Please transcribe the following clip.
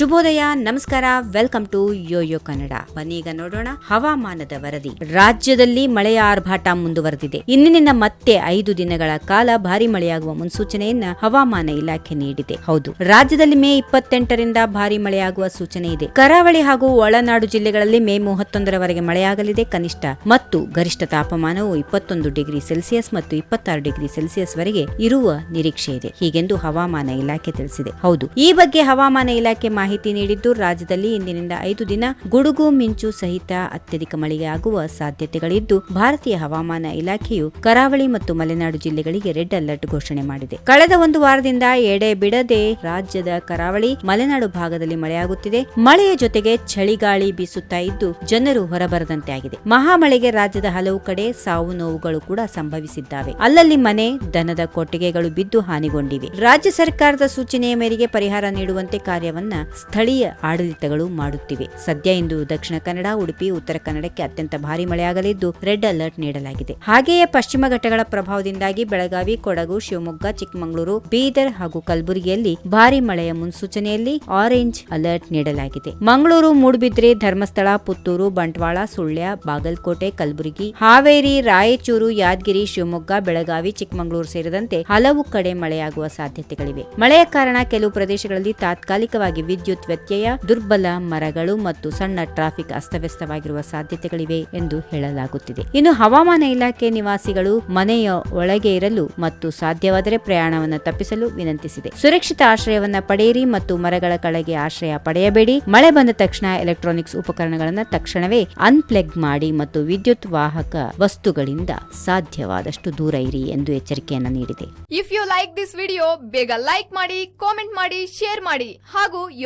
ಶುಭೋದಯ, ನಮಸ್ಕಾರ, welcome to YoYo Kannada. ಬನ್ನೀಗ ನೋಡೋಣ ಹವಾಮಾನದ ವರದಿ. ರಾಜ್ಯದಲ್ಲಿ ಮಳೆಯ ಆರ್ಭಾಟ ಮುಂದುವರೆದಿದೆ. ಇಂದಿನಿಂದ ಮತ್ತೆ ಐದು ದಿನಗಳ ಕಾಲ ಭಾರಿ ಮಳೆಯಾಗುವ ಮುನ್ಸೂಚನೆಯನ್ನ ಹವಾಮಾನ ಇಲಾಖೆ ನೀಡಿದೆ. ಹೌದು, ರಾಜ್ಯದಲ್ಲಿ ಮೇ ಇಪ್ಪತ್ತೆಂಟರಿಂದ ಭಾರಿ ಮಳೆಯಾಗುವ ಸೂಚನೆ ಇದೆ. ಕರಾವಳಿ ಹಾಗೂ ಒಳನಾಡು ಜಿಲ್ಲೆಗಳಲ್ಲಿ ಮೇ ಮೂವತ್ತೊಂದರವರೆಗೆ ಮಳೆಯಾಗಲಿದೆ. ಕನಿಷ್ಠ ಮತ್ತು ಗರಿಷ್ಠ ತಾಪಮಾನವು ಇಪ್ಪತ್ತೊಂದು ಡಿಗ್ರಿ ಸೆಲ್ಸಿಯಸ್ ಮತ್ತು ಇಪ್ಪತ್ತಾರು ಡಿಗ್ರಿ ಸೆಲ್ಸಿಯಸ್ ವರೆಗೆ ಇರುವ ನಿರೀಕ್ಷೆ ಇದೆ. ಹೀಗೆಂದು ಹವಾಮಾನ ಇಲಾಖೆ ತಿಳಿಸಿದೆ. ಹೌದು, ಈ ಬಗ್ಗೆ ಹವಾಮಾನ ಇಲಾಖೆ ಮಾಹಿತಿ ನೀಡಿದ್ದು, ರಾಜ್ಯದಲ್ಲಿ ಇಂದಿನಿಂದ ಐದು ದಿನ ಗುಡುಗು, ಮಿಂಚು ಸಹಿತ ಅತ್ಯಧಿಕ ಮಳೆಗೆ ಆಗುವ ಸಾಧ್ಯತೆಗಳಿದ್ದು, ಭಾರತೀಯ ಹವಾಮಾನ ಇಲಾಖೆಯು ಕರಾವಳಿ ಮತ್ತು ಮಲೆನಾಡು ಜಿಲ್ಲೆಗಳಿಗೆ ರೆಡ್ ಅಲರ್ಟ್ ಘೋಷಣೆ ಮಾಡಿದೆ. ಕಳೆದ ಒಂದು ವಾರದಿಂದ ಎಡೆ ಬಿಡದೆ ರಾಜ್ಯದ ಕರಾವಳಿ, ಮಲೆನಾಡು ಭಾಗದಲ್ಲಿ ಮಳೆಯಾಗುತ್ತಿದೆ. ಮಳೆಯ ಜೊತೆಗೆ ಚಳಿಗಾಳಿ ಬೀಸುತ್ತಾ ಇದ್ದು, ಜನರು ಹೊರಬರದಂತೆ ಆಗಿದೆ. ಮಹಾಮಳೆಗೆ ರಾಜ್ಯದ ಹಲವು ಕಡೆ ಸಾವು ನೋವುಗಳು ಕೂಡ ಸಂಭವಿಸಿದ್ದಾವೆ. ಅಲ್ಲಲ್ಲಿ ಮನೆ, ದನದ ಕೊಟ್ಟಿಗೆಗಳು ಬಿದ್ದು ಹಾನಿಗೊಂಡಿವೆ. ರಾಜ್ಯ ಸರ್ಕಾರದ ಸೂಚನೆಯ ಮೇರೆಗೆ ಪರಿಹಾರ ನೀಡುವಂತೆ ಕಾರ್ಯವನ್ನ ಸ್ಥಳೀಯ ಆಡಳಿತಗಳು ಮಾಡುತ್ತಿವೆ. ಸದ್ಯ ಇಂದು ದಕ್ಷಿಣ ಕನ್ನಡ, ಉಡುಪಿ, ಉತ್ತರ ಕನ್ನಡಕ್ಕೆ ಅತ್ಯಂತ ಭಾರಿ ಮಳೆಯಾಗಲಿದ್ದು ರೆಡ್ ಅಲರ್ಟ್ ನೀಡಲಾಗಿದೆ. ಹಾಗೆಯೇ ಪಶ್ಚಿಮ ಘಟ್ಟಗಳ ಪ್ರಭಾವದಿಂದಾಗಿ ಬೆಳಗಾವಿ, ಕೊಡಗು, ಶಿವಮೊಗ್ಗ, ಚಿಕ್ಕಮಗಳೂರು, ಬೀದರ್ ಹಾಗೂ ಕಲಬುರಗಿಯಲ್ಲಿ ಭಾರಿ ಮಳೆಯ ಮುನ್ಸೂಚನೆಯಲ್ಲಿ ಆರೆಂಜ್ ಅಲರ್ಟ್ ನೀಡಲಾಗಿದೆ. ಮಂಗಳೂರು, ಮೂಡುಬಿದ್ರೆ, ಧರ್ಮಸ್ಥಳ, ಪುತ್ತೂರು, ಬಂಟ್ವಾಳ, ಸುಳ್ಯ, ಬಾಗಲಕೋಟೆ, ಕಲಬುರಗಿ, ಹಾವೇರಿ, ರಾಯಚೂರು, ಯಾದಗಿರಿ, ಶಿವಮೊಗ್ಗ, ಬೆಳಗಾವಿ, ಚಿಕ್ಕಮಗಳೂರು ಸೇರಿದಂತೆ ಹಲವು ಕಡೆ ಮಳೆಯಾಗುವ ಸಾಧ್ಯತೆಗಳಿವೆ. ಮಳೆಯ ಕಾರಣ ಕೆಲವು ಪ್ರದೇಶಗಳಲ್ಲಿ ತಾತ್ಕಾಲಿಕವಾಗಿ ವಿದ್ಯುತ್ ವ್ಯತ್ಯಯ, ದುರ್ಬಲ ಮರಗಳು ಮತ್ತು ಸಣ್ಣ ಟ್ರಾಫಿಕ್ ಅಸ್ತವ್ಯಸ್ತವಾಗಿರುವ ಸಾಧ್ಯತೆಗಳಿವೆ ಎಂದು ಹೇಳಲಾಗುತ್ತಿದೆ. ಇನ್ನು ಹವಾಮಾನ ಇಲಾಖೆ ನಿವಾಸಿಗಳು ಮನೆಯ ಒಳಗೆ ಇರಲು ಮತ್ತು ಸಾಧ್ಯವಾದರೆ ಪ್ರಯಾಣವನ್ನು ತಪ್ಪಿಸಲು ವಿನಂತಿಸಿದೆ. ಸುರಕ್ಷಿತ ಆಶ್ರಯವನ್ನ ಪಡೆಯಿರಿ ಮತ್ತು ಮರಗಳ ಕೆಳಗೆ ಆಶ್ರಯ ಪಡೆಯಬೇಡಿ. ಮಳೆ ಬಂದ ತಕ್ಷಣ ಎಲೆಕ್ಟ್ರಾನಿಕ್ಸ್ ಉಪಕರಣಗಳನ್ನು ತಕ್ಷಣವೇ ಅನ್ಪ್ಲಗ್ ಮಾಡಿ ಮತ್ತು ವಿದ್ಯುತ್ ವಾಹಕ ವಸ್ತುಗಳಿಂದ ಸಾಧ್ಯವಾದಷ್ಟು ದೂರ ಇರಿ ಎಂದು ಎಚ್ಚರಿಕೆಯನ್ನ ನೀಡಿದೆ. If you like this video ಬೇಗ ಲೈಕ್ ಮಾಡಿ ಕಾಮೆಂಟ್ ಮಾಡಿ ಶೇರ್ ಮಾಡಿ ಹಾಗೂ